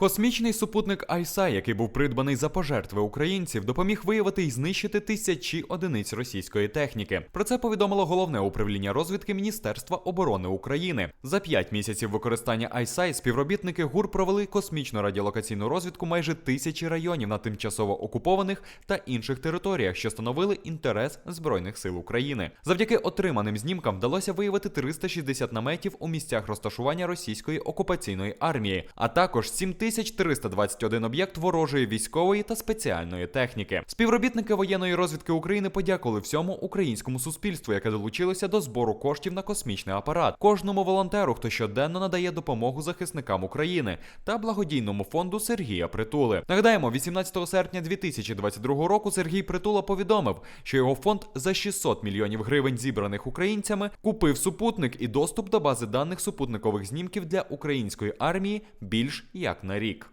Космічний супутник ISA, який був придбаний за пожертви українців, допоміг виявити і знищити тисячі одиниць російської техніки. Про це повідомило головне управління розвідки Міністерства оборони України. За п'ять місяців використання ISA співробітники ГУР провели космічну радіолокаційну розвідку майже тисячі районів на тимчасово окупованих та інших територіях, що становили інтерес збройних сил України. Завдяки отриманим знімкам вдалося виявити 360 наметів у місцях розташування російської окупаційної армії, а також 7321 об'єкт ворожої військової та спеціальної техніки. Співробітники воєнної розвідки України подякували всьому українському суспільству, яке долучилося до збору коштів на космічний апарат, кожному волонтеру, хто щоденно надає допомогу захисникам України та благодійному фонду Сергія Притули. Нагадаємо, 18 серпня 2022 року Сергій Притула повідомив, що його фонд за 600 мільйонів гривень, зібраних українцями, купив супутник і доступ до бази даних супутникових знімків для української армії більш як на рік.